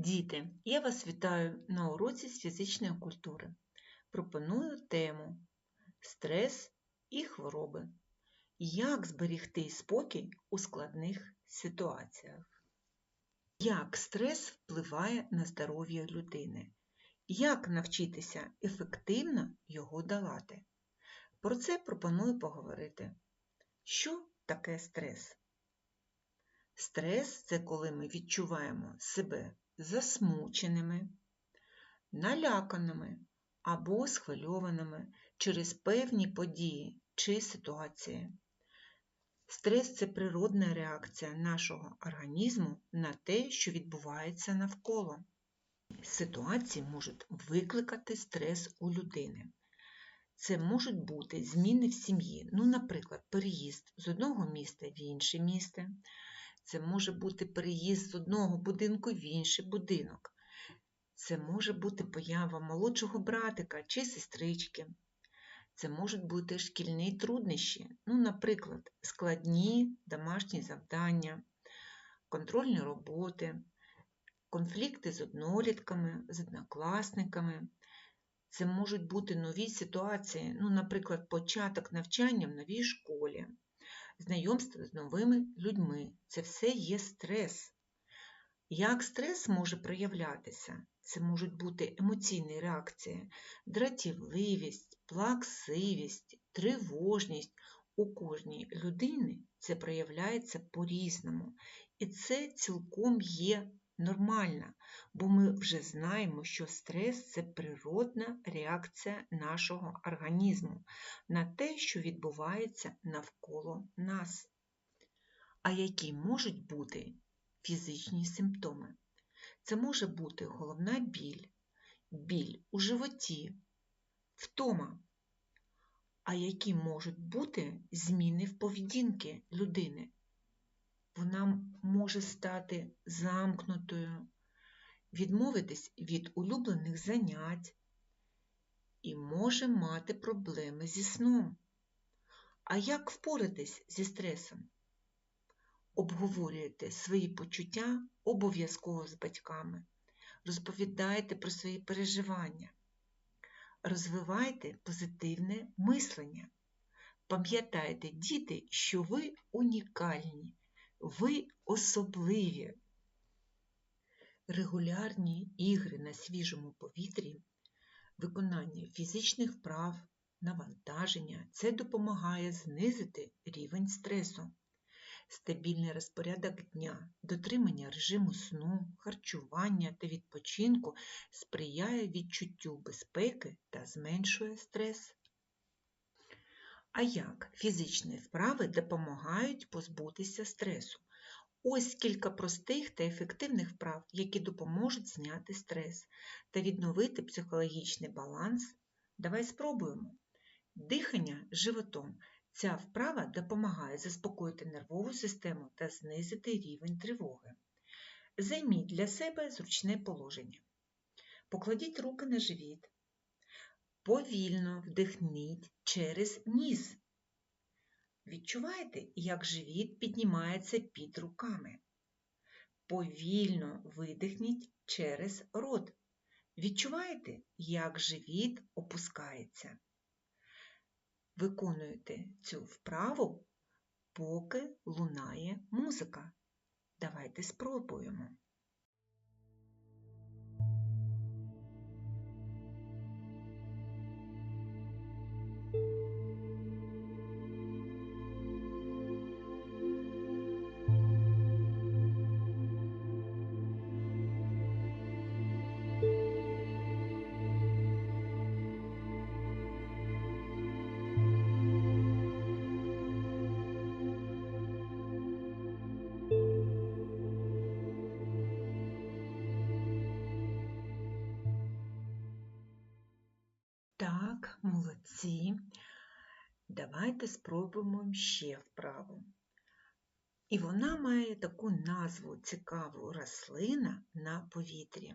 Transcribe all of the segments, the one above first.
Діти, я вас вітаю на уроці з фізичної культури. Пропоную тему Стрес і хвороби. Як зберігти спокій у складних ситуаціях? Як стрес впливає на здоров'я людини? Як навчитися ефективно його долати? Про це пропоную поговорити. Що таке стрес? Стрес це коли ми відчуваємо себе засмученими, наляканими або схвильованими через певні події чи ситуації. Стрес це природна реакція нашого організму на те, що відбувається навколо. Ситуації можуть викликати стрес у людини. Це можуть бути зміни в сім'ї, ну, наприклад, переїзд з одного міста в інше місто, це може бути переїзд з одного будинку в інший будинок. Це може бути поява молодшого братика чи сестрички. Це можуть бути шкільні труднощі, ну, наприклад, складні домашні завдання, контрольні роботи, конфлікти з однолітками, з однокласниками. Це можуть бути нові ситуації, ну, наприклад, початок навчання в новій школі, знайомство з новими людьми. Це все є стрес. Як стрес може проявлятися? Це можуть бути емоційні реакції, дратівливість, плаксивість, тривожність. У кожній людини це проявляється по-різному. І це цілком є нормально, бо ми вже знаємо, що стрес це природна реакція нашого організму на те, що відбувається навколо нас. А які можуть бути фізичні симптоми? Це може бути головна біль, біль у животі, втома. А які можуть бути зміни в поведінки людини? Вона може стати замкнутою, відмовитись від улюблених занять і може мати проблеми зі сном. А як впоратись зі стресом? Обговорюйте свої почуття обов'язково з батьками, розповідайте про свої переживання, розвивайте позитивне мислення. Пам'ятайте, діти, що ви унікальні, ви особливі. Регулярні ігри на свіжому повітрі, виконання фізичних вправ, навантаження це допомагає знизити рівень стресу. Стабільний розпорядок дня, дотримання режиму сну, харчування та відпочинку сприяє відчуттю безпеки та зменшує стрес. А як фізичні вправи допомагають позбутися стресу? Ось кілька простих та ефективних вправ, які допоможуть зняти стрес та відновити психологічний баланс. Давай спробуємо. Дихання животом. Ця вправа допомагає заспокоїти нервову систему та знизити рівень тривоги. Займіть для себе зручне положення. Покладіть руки на живіт. Повільно вдихніть через ніс. Відчуваєте, як живіт піднімається під руками. Повільно видихніть через рот. Відчуваєте, як живіт опускається. Виконуєте цю вправу, поки лунає музика. Давайте спробуємо. Давайте спробуємо ще вправу. І вона має таку назву цікаву рослина на повітрі.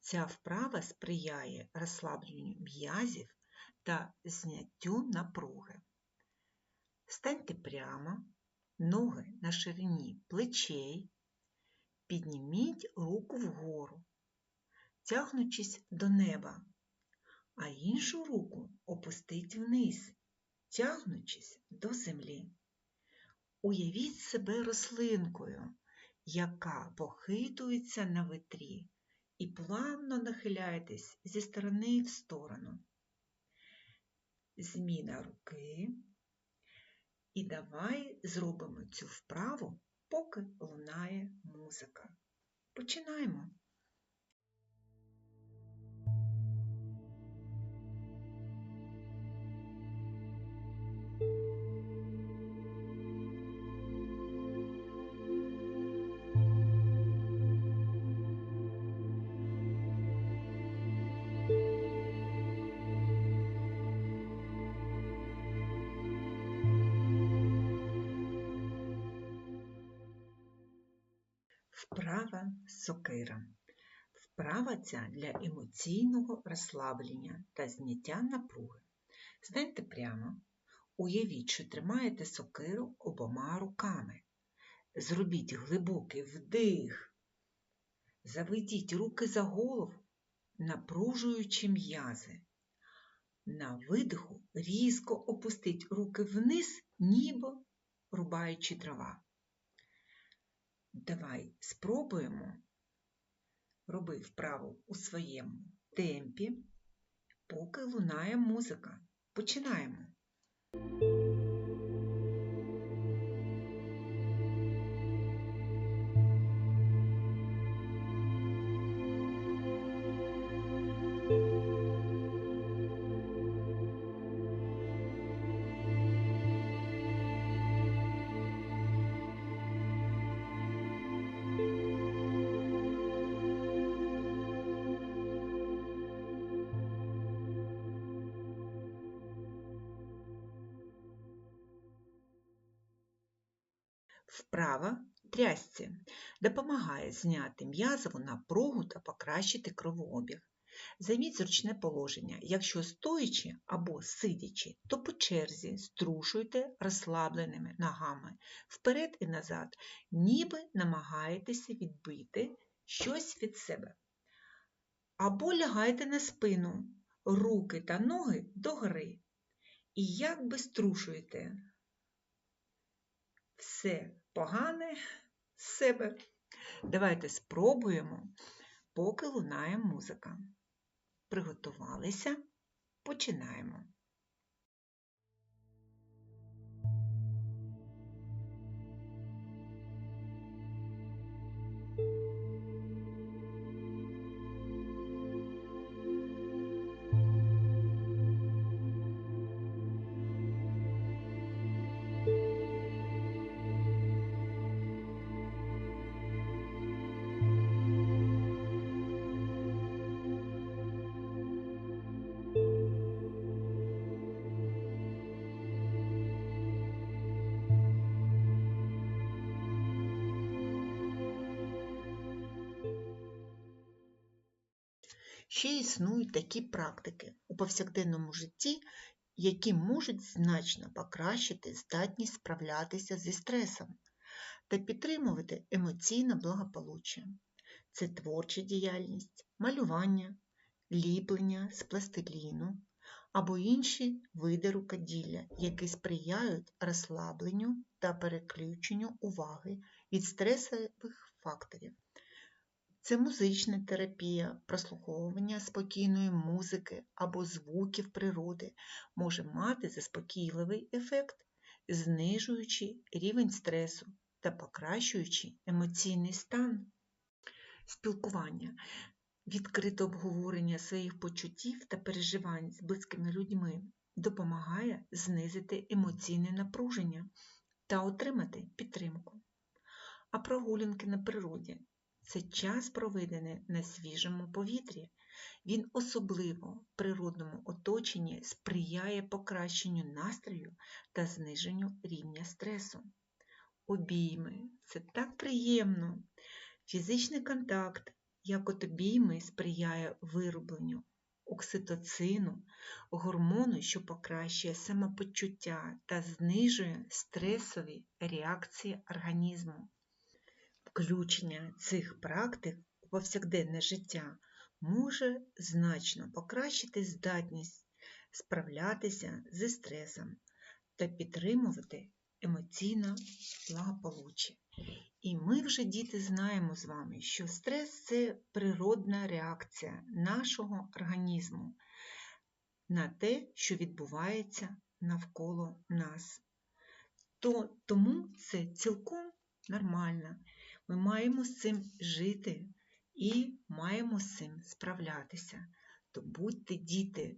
Ця вправа сприяє розслабленню м'язів та зняттю напруги. Станьте прямо, ноги на ширині плечей, підніміть руку вгору, тягнучись до неба, а іншу руку опустіть вниз, тягнучись до землі. Уявіть себе рослинкою, яка похитується на витрі і плавно нахиляєтесь зі сторони в сторону. Зміна руки. І давай зробимо цю вправу, поки лунає музика. Починаємо. Вправа сокира. Вправа ця для емоційного розслаблення та зняття напруги. Станьте прямо, уявіть, що тримаєте сокиру обома руками. Зробіть глибокий вдих. Заведіть руки за голову, напружуючи м'язи. На видиху різко опустіть руки вниз, ніби рубаючи дрова. Давай спробуємо роби вправу у своєму темпі, поки лунає музика. Починаємо. Вправа трясці допомагає зняти м'язову напругу та покращити кровообіг. Займіть зручне положення. Якщо стоячи або сидячи, то по черзі струшуйте розслабленими ногами вперед і назад, ніби намагаєтеся відбити щось від себе. Або лягайте на спину, руки та ноги догори. І якби струшуєте все погане з себе. Давайте спробуємо, поки лунає музика. Приготувалися, починаємо. Ще існують такі практики у повсякденному житті, які можуть значно покращити здатність справлятися зі стресом та підтримувати емоційне благополуччя. Це творча діяльність, малювання, ліплення з пластиліну або інші види рукоділля, які сприяють розслабленню та переключенню уваги від стресових факторів. Це музична терапія, прослуховування спокійної музики або звуків природи може мати заспокійливий ефект, знижуючи рівень стресу та покращуючи емоційний стан. Спілкування, відкрите обговорення своїх почуттів та переживань з близькими людьми допомагає знизити емоційне напруження та отримати підтримку. А прогулянки на природі це час, проведений на свіжому повітрі. Він особливо в природному оточенні сприяє покращенню настрою та зниженню рівня стресу. Обійми це так приємно. Фізичний контакт, як от обійми, сприяє виробленню окситоцину, гормону, що покращує самопочуття та знижує стресові реакції організму. Включення цих практик у повсякденне життя може значно покращити здатність справлятися зі стресом та підтримувати емоційне благополуччя. І ми вже, діти, знаємо з вами, що стрес це природна реакція нашого організму на те, що відбувається навколо нас. То, Тому це цілком нормально. Ми маємо з цим жити і маємо з цим справлятися. То будьте, діти,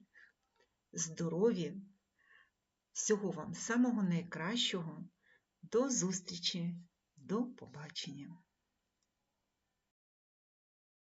здорові, всього вам самого найкращого. До зустрічі, до побачення!